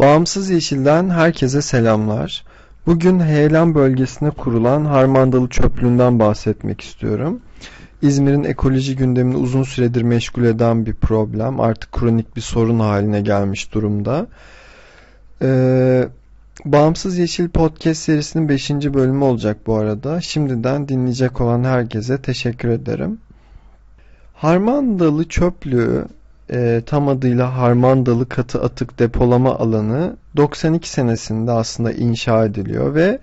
Bağımsız Yeşil'den herkese selamlar. Bugün Heyelan bölgesine kurulan Harmandalı Çöplüğü'nden bahsetmek istiyorum. İzmir'in ekoloji gündemini uzun süredir meşgul eden bir problem. Artık kronik bir sorun haline gelmiş durumda. Ee, Bağımsız Yeşil Podcast serisinin 5. bölümü olacak bu arada. Şimdiden dinleyecek olan herkese teşekkür ederim. Harmandalı Çöplüğü e, tam adıyla Harmandalı Katı Atık Depolama Alanı 92 senesinde aslında inşa ediliyor ve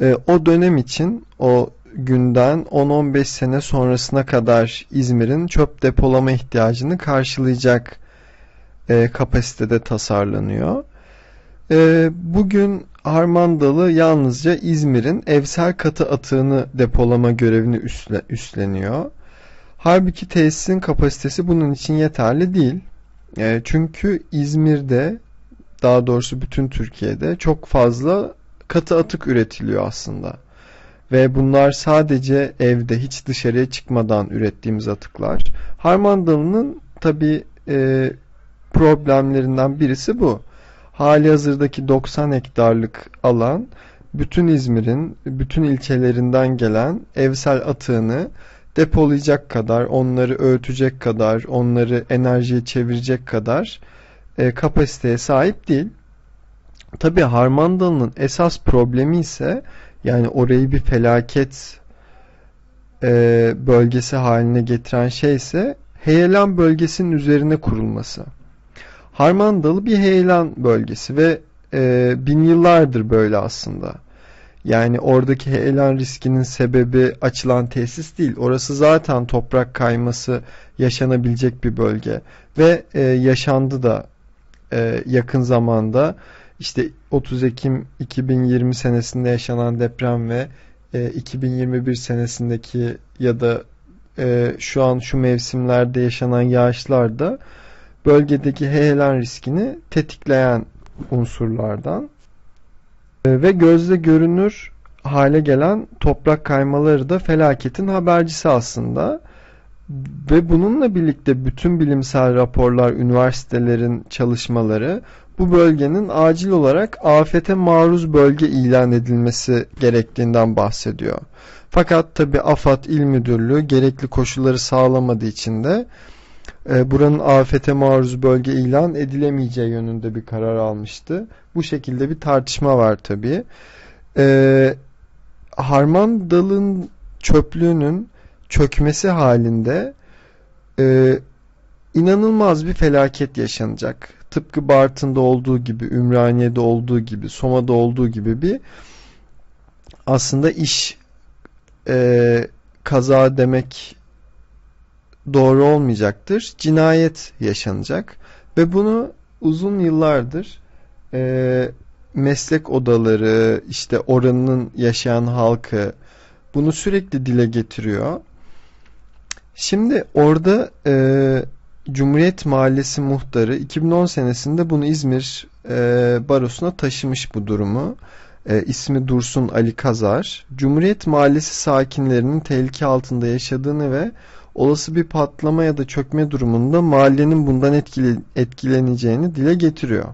e, o dönem için o günden 10-15 sene sonrasına kadar İzmir'in çöp depolama ihtiyacını karşılayacak e, kapasitede tasarlanıyor. E, bugün Harmandalı yalnızca İzmir'in evsel katı atığını depolama görevini üstle, üstleniyor. Halbuki tesisin kapasitesi bunun için yeterli değil. E, çünkü İzmir'de daha doğrusu bütün Türkiye'de çok fazla katı atık üretiliyor aslında. Ve bunlar sadece evde hiç dışarıya çıkmadan ürettiğimiz atıklar. Harmandalı'nın tabi e, problemlerinden birisi bu. Hali hazırdaki 90 hektarlık alan bütün İzmir'in bütün ilçelerinden gelen evsel atığını depolayacak kadar, onları öğütecek kadar, onları enerjiye çevirecek kadar e, kapasiteye sahip değil. Tabi Harmandalı'nın esas problemi ise yani orayı bir felaket e, bölgesi haline getiren şey ise heyelan bölgesinin üzerine kurulması. Harmandalı bir heyelan bölgesi ve e, bin yıllardır böyle aslında. Yani oradaki heyelan riskinin sebebi açılan tesis değil. Orası zaten toprak kayması yaşanabilecek bir bölge. Ve e, yaşandı da e, yakın zamanda işte 30 Ekim 2020 senesinde yaşanan deprem ve e, 2021 senesindeki ya da e, şu an şu mevsimlerde yaşanan yağışlar da bölgedeki heyelan riskini tetikleyen unsurlardan. Ee, ve gözle görünür hale gelen toprak kaymaları da felaketin habercisi aslında. Ve bununla birlikte bütün bilimsel raporlar, üniversitelerin çalışmaları bu bölgenin acil olarak afete maruz bölge ilan edilmesi gerektiğinden bahsediyor. Fakat tabi AFAD İl Müdürlüğü gerekli koşulları sağlamadığı için de e, buranın afete maruz bölge ilan edilemeyeceği yönünde bir karar almıştı. Bu şekilde bir tartışma var tabii. E, harman dalın çöplüğünün çökmesi halinde e, inanılmaz bir felaket yaşanacak. Tıpkı Bartın'da olduğu gibi, Ümraniye'de olduğu gibi, Soma'da olduğu gibi bir aslında iş e, kaza demek doğru olmayacaktır. Cinayet yaşanacak ve bunu uzun yıllardır e, meslek odaları, işte oranın yaşayan halkı bunu sürekli dile getiriyor. Şimdi orada e, Cumhuriyet Mahallesi muhtarı 2010 senesinde bunu İzmir e, Barosu'na taşımış bu durumu. E, ismi Dursun Ali Kazar. Cumhuriyet Mahallesi sakinlerinin tehlike altında yaşadığını ve olası bir patlama ya da çökme durumunda mahallenin bundan etkili, etkileneceğini dile getiriyor.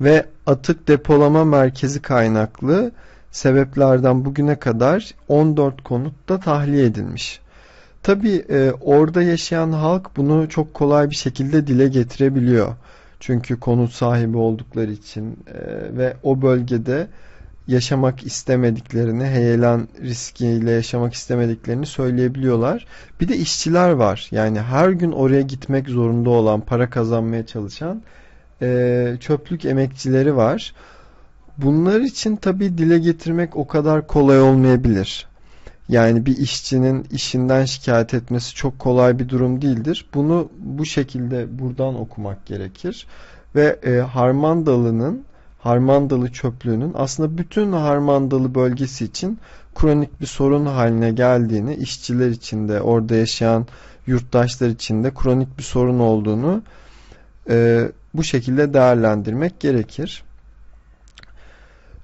Ve atık depolama merkezi kaynaklı sebeplerden bugüne kadar 14 konutta tahliye edilmiş. Tabi e, orada yaşayan halk bunu çok kolay bir şekilde dile getirebiliyor. Çünkü konut sahibi oldukları için e, ve o bölgede yaşamak istemediklerini, heyelan riskiyle yaşamak istemediklerini söyleyebiliyorlar. Bir de işçiler var. Yani her gün oraya gitmek zorunda olan, para kazanmaya çalışan e, çöplük emekçileri var. Bunlar için tabi dile getirmek o kadar kolay olmayabilir. Yani bir işçinin işinden şikayet etmesi çok kolay bir durum değildir. Bunu bu şekilde buradan okumak gerekir. Ve e, harman dalının Harmandalı çöplüğünün aslında bütün Harmandalı bölgesi için kronik bir sorun haline geldiğini, işçiler için de orada yaşayan yurttaşlar için de kronik bir sorun olduğunu e, bu şekilde değerlendirmek gerekir.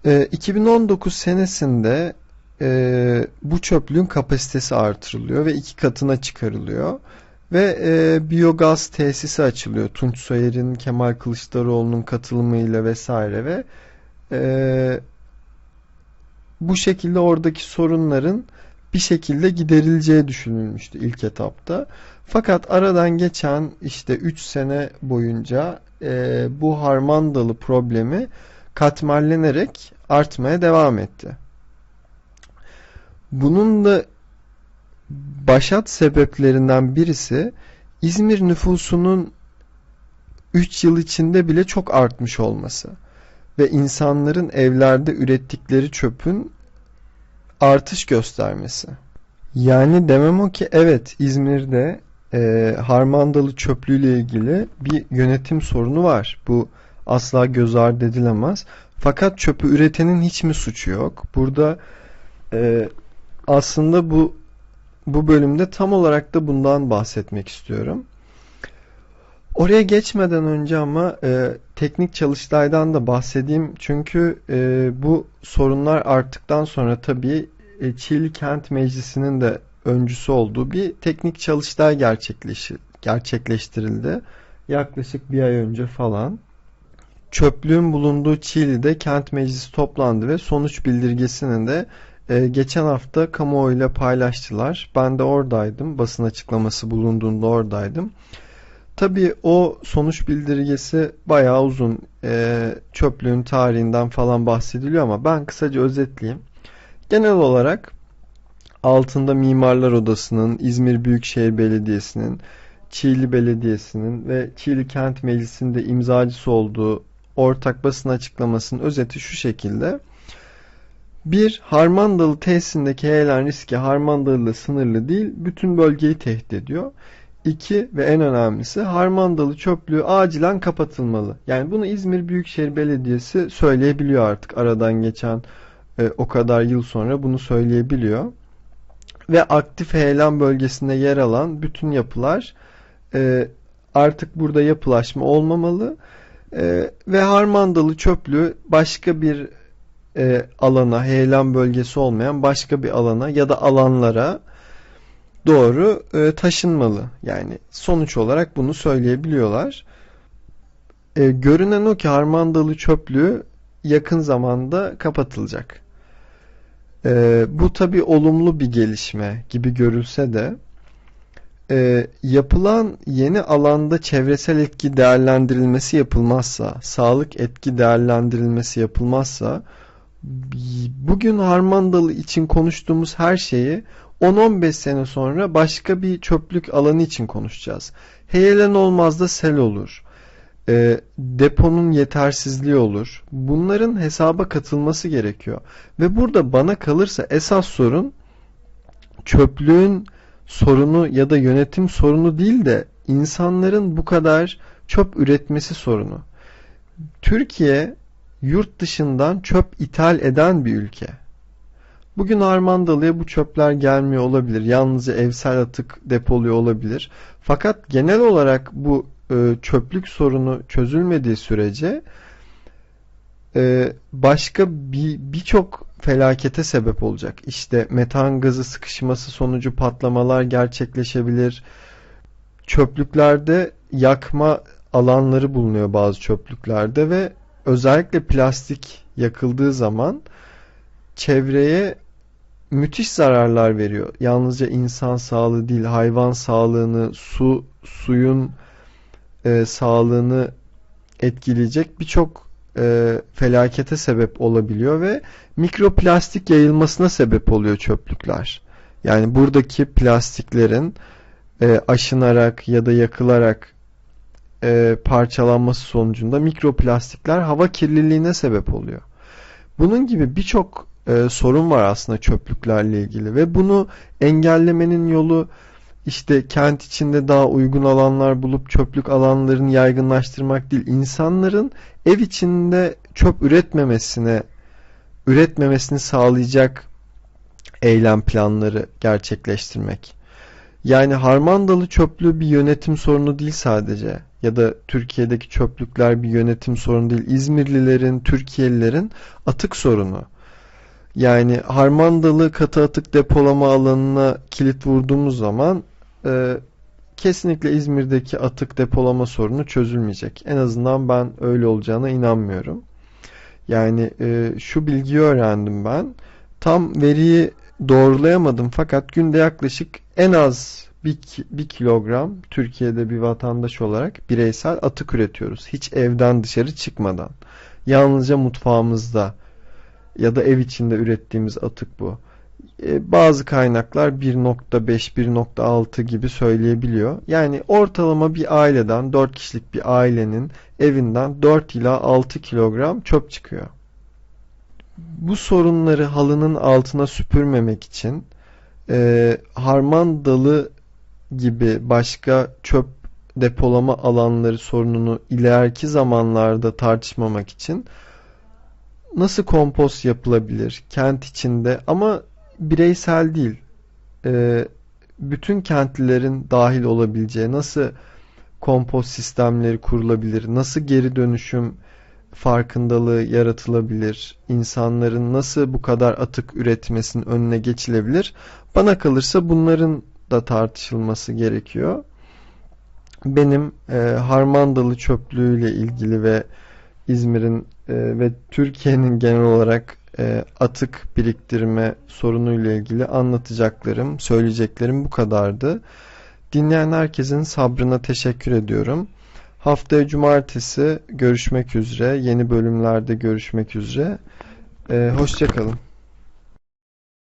E, 2019 senesinde e, bu çöplüğün kapasitesi artırılıyor ve iki katına çıkarılıyor. Ve e, biyogaz tesisi açılıyor. Tunç Soyer'in, Kemal Kılıçdaroğlu'nun katılımıyla vesaire ve e, bu şekilde oradaki sorunların bir şekilde giderileceği düşünülmüştü ilk etapta. Fakat aradan geçen işte 3 sene boyunca e, bu harmandalı problemi katmerlenerek artmaya devam etti. Bunun da başat sebeplerinden birisi İzmir nüfusunun 3 yıl içinde bile çok artmış olması ve insanların evlerde ürettikleri çöpün artış göstermesi. Yani demem o ki evet İzmir'de e, harmandalı çöplüğüyle ilgili bir yönetim sorunu var. Bu asla göz ardı edilemez. Fakat çöpü üretenin hiç mi suçu yok? Burada e, aslında bu bu bölümde tam olarak da bundan bahsetmek istiyorum. Oraya geçmeden önce ama e, teknik çalıştaydan da bahsedeyim. Çünkü e, bu sorunlar arttıktan sonra tabii e, Çiğli Kent Meclisi'nin de öncüsü olduğu bir teknik çalıştay gerçekleştirildi. Yaklaşık bir ay önce falan. Çöplüğün bulunduğu Çiğli'de kent meclisi toplandı ve sonuç bildirgesini de e, geçen hafta kamuoyuyla paylaştılar. Ben de oradaydım. Basın açıklaması bulunduğunda oradaydım. Tabii o sonuç bildirgesi bayağı uzun. E, çöplüğün tarihinden falan bahsediliyor ama ben kısaca özetleyeyim. Genel olarak altında Mimarlar Odası'nın, İzmir Büyükşehir Belediyesi'nin, Çiğli Belediyesi'nin ve Çiğli Kent Meclisi'nde imzacısı olduğu ortak basın açıklamasının özeti şu şekilde. Bir, Harmandalı tesisindeki heyelan riski Harmandalı ile sınırlı değil, bütün bölgeyi tehdit ediyor. İki ve en önemlisi Harmandalı çöplüğü acilen kapatılmalı. Yani bunu İzmir Büyükşehir Belediyesi söyleyebiliyor artık aradan geçen e, o kadar yıl sonra bunu söyleyebiliyor. Ve aktif heyelan bölgesinde yer alan bütün yapılar e, artık burada yapılaşma olmamalı. E, ve Harmandalı çöplüğü başka bir e, alana, heyelan bölgesi olmayan başka bir alana ya da alanlara doğru e, taşınmalı. Yani sonuç olarak bunu söyleyebiliyorlar. E, görünen o ki Harmandalı çöplüğü yakın zamanda kapatılacak. E, bu tabi olumlu bir gelişme gibi görülse de e, yapılan yeni alanda çevresel etki değerlendirilmesi yapılmazsa, sağlık etki değerlendirilmesi yapılmazsa bugün Harmandalı için konuştuğumuz her şeyi 10-15 sene sonra başka bir çöplük alanı için konuşacağız. Heyelen olmaz da sel olur. E, deponun yetersizliği olur. Bunların hesaba katılması gerekiyor. Ve burada bana kalırsa esas sorun çöplüğün sorunu ya da yönetim sorunu değil de insanların bu kadar çöp üretmesi sorunu. Türkiye yurt dışından çöp ithal eden bir ülke. Bugün Armandalı'ya bu çöpler gelmiyor olabilir. Yalnızca evsel atık depoluyor olabilir. Fakat genel olarak bu e, çöplük sorunu çözülmediği sürece e, başka birçok bir felakete sebep olacak. İşte metan gazı sıkışması sonucu patlamalar gerçekleşebilir. Çöplüklerde yakma alanları bulunuyor bazı çöplüklerde ve özellikle plastik yakıldığı zaman çevreye müthiş zararlar veriyor. Yalnızca insan sağlığı değil, hayvan sağlığını, su suyun e, sağlığını etkileyecek birçok e, felakete sebep olabiliyor ve mikroplastik yayılmasına sebep oluyor çöplükler. Yani buradaki plastiklerin e, aşınarak ya da yakılarak e, parçalanması sonucunda mikroplastikler hava kirliliğine sebep oluyor. Bunun gibi birçok e, sorun var aslında çöplüklerle ilgili ve bunu engellemenin yolu işte kent içinde daha uygun alanlar bulup çöplük alanlarını yaygınlaştırmak değil, insanların ev içinde çöp üretmemesine üretmemesini sağlayacak eylem planları gerçekleştirmek. Yani harmandalı çöplüğü bir yönetim sorunu değil sadece ya da Türkiye'deki çöplükler bir yönetim sorunu değil. İzmirlilerin, Türkiye'lilerin atık sorunu. Yani harmandalı katı atık depolama alanına kilit vurduğumuz zaman e, kesinlikle İzmir'deki atık depolama sorunu çözülmeyecek. En azından ben öyle olacağına inanmıyorum. Yani e, şu bilgiyi öğrendim ben. Tam veriyi doğrulayamadım fakat günde yaklaşık en az bir, kilogram Türkiye'de bir vatandaş olarak bireysel atık üretiyoruz. Hiç evden dışarı çıkmadan. Yalnızca mutfağımızda ya da ev içinde ürettiğimiz atık bu. E, bazı kaynaklar 1.5-1.6 gibi söyleyebiliyor. Yani ortalama bir aileden 4 kişilik bir ailenin evinden 4 ila 6 kilogram çöp çıkıyor. Bu sorunları halının altına süpürmemek için e, harman dalı gibi başka çöp depolama alanları sorununu ileriki zamanlarda tartışmamak için nasıl kompost yapılabilir kent içinde? Ama bireysel değil. E, bütün kentlilerin dahil olabileceği nasıl kompost sistemleri kurulabilir? Nasıl geri dönüşüm farkındalığı yaratılabilir insanların nasıl bu kadar atık üretmesinin önüne geçilebilir bana kalırsa bunların da tartışılması gerekiyor benim e, harmandalı çöplüğüyle ilgili ve İzmir'in e, ve Türkiye'nin genel olarak e, atık biriktirme sorunuyla ilgili anlatacaklarım, söyleyeceklerim bu kadardı. Dinleyen herkesin sabrına teşekkür ediyorum. Haftaya cumartesi görüşmek üzere, yeni bölümlerde görüşmek üzere. E, Hoşçakalın.